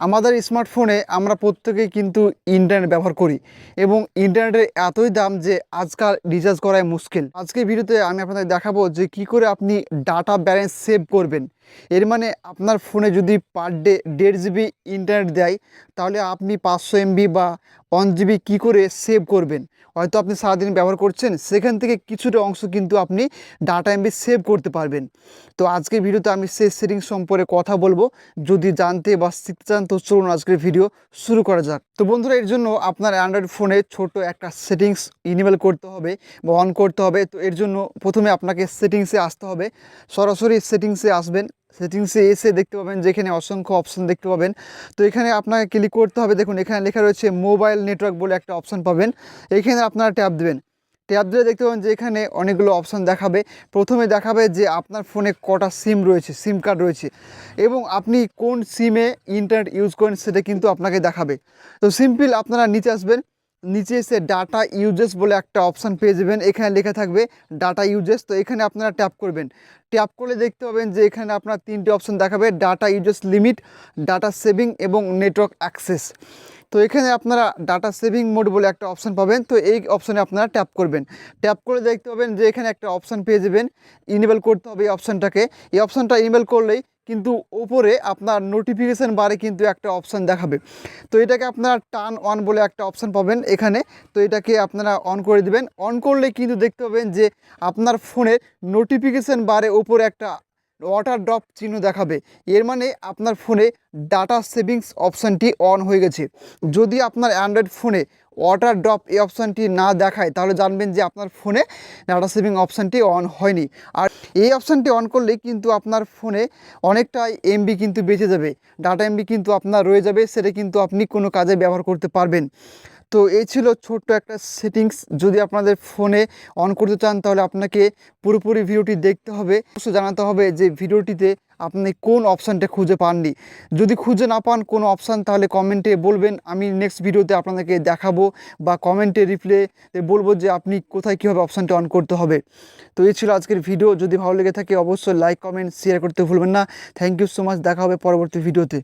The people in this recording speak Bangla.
আমাদের স্মার্টফোনে আমরা প্রত্যেকেই কিন্তু ইন্টারনেট ব্যবহার করি এবং ইন্টারনেটের এতই দাম যে আজকাল রিচার্জ করাই মুশকিল। আজকে ভিডিওতে আমি আপনাদের দেখাবো যে কি করে আপনি ডাটা ব্যালেন্স সেভ করবেন। এর মানে আপনার ফোনে যদি পার ডে দেড় জিবি ইন্টারনেট দেয়, তাহলে আপনি পাঁচশো এমবি বা ওয়ান জিবি কী করে সেভ করবেন? হয়তো আপনি সারাদিন ব্যবহার করছেন, সেখান থেকে কিছুটা অংশ কিন্তু আপনি ডাটা এমবি সেভ করতে পারবেন। তো আজকের ভিডিওতে আমি সেই সেটিং সম্পর্কে কথা বলব। যদি জানতে বা শিখতে চান, তো চলুন আজকের ভিডিও শুরু করা যাক। তো বন্ধুরা, এর জন্য আপনার অ্যান্ড্রয়েড ফোনে ছোট একটা সেটিংস ইনেবল করতে হবে বা অন করতে হবে। তো এর জন্য প্রথমে আপনাকে সেটিংসে আসতে হবে। সরাসরি সেটিংসে আসবেন। সেটিংসে এসে দেখতে পাবেন যেখানে অসংখ্য অপশন দেখতে পাবেন। তো এখানে আপনাকে ক্লিক করতে হবে। দেখুন, এখানে লেখা রয়েছে মোবাইল নেটওয়ার্ক বলে একটা অপশন পাবেন। এখানে আপনারা ট্যাপ দেবেন। ট্যাপ দিলে দেখতে পাবেন যে এখানে অনেকগুলো অপশন দেখাবে। প্রথমে দেখাবে যে আপনার ফোনে কটা সিম রয়েছে সিম কার্ড রয়েছে। এবং আপনি কোন সিমে ইন্টারনেট ইউজ করেন সেটা কিন্তু আপনাকে দেখাবে। তো সিম্পল আপনারা নিচে আসবেন। নিচে এসে ডাটা ইউজেস বলে একটা অপশান পেয়ে যাবেন। এখানে লেখা থাকবে ডাটা ইউজেস তো এখানে আপনারা ট্যাপ করবেন। ট্যাপ করলে দেখতে পাবেন যে এখানে আপনার তিনটে অপশান দেখাবে data usage limit data saving এবং নেটওয়ার্ক অ্যাক্সেস তো এখানে আপনারা ডাটা সেভিং মোড বলে একটা অপশান পাবেন। তো এই অপশানে আপনারা ট্যাপ করবেন। ট্যাপ করে দেখতে পাবেন যে এখানে একটা অপশান পেয়ে যাবেন। ইনেবল করতে হবে এই অপশানটাকে এই অপশানটা ইনেবল করলেই কিন্তু ওপরে আপনার নোটিফিকেশান বারে কিন্তু একটা অপশান দেখাবে। তো এটাকে আপনারা টান অন বলে একটা অপশান পাবেন এখানে। তো এটাকে আপনারা অন করে দিবেন। অন করলে কিন্তু দেখতে পাবেন যে আপনার ফোনের নোটিফিকেশান বারে ওপরে একটা ওয়াটার ড্রপ চিহ্ন দেখাবে। এর মানে আপনার ফোনে ডাটা সেভিংস অপশানটি অন হয়ে গেছে। যদি আপনার অ্যান্ড্রয়েড ফোনে ওয়াটার ড্রপ এই অপশানটি না দেখায়, তাহলে জানবেন যে আপনার ফোনে ডাটা সেভিং অপশানটি অন হয়নি। আর এই অপশানটি অন করলে কিন্তু আপনার ফোনে অনেকটাই এমবি কিন্তু বেঁচে যাবে। ডাটা এমবি কিন্তু আপনার রয়ে যাবে, সেটা কিন্তু আপনি কোনো কাজে ব্যবহার করতে পারবেন। তো এই ছিল ছোট্ট একটা সেটিংস যদি আপনাদের ফোনে অন করতে চান, তাহলে আপনাকে পুরোপুরি ভিডিওটি দেখতে হবে। অবশ্যই জানাতে হবে যে ভিডিওটিতে আপনি কোন অপশানটা খুঁজে পাননি। যদি খুঁজে না পান কোনো অপশান তাহলে কমেন্টে বলবেন। আমি নেক্সট ভিডিওতে আপনাদেরকে দেখাবো বা কমেন্টে রিপ্লে বলব যে আপনি কোথায় কীভাবে অপশানটা অন করতে হবে। তো এই ছিল আজকের ভিডিও যদি ভালো লেগে থাকে, অবশ্যই লাইক কমেন্ট শেয়ার করতে ভুলবেন না। থ্যাংক ইউ সো মাচ দেখা হবে পরবর্তী ভিডিওতে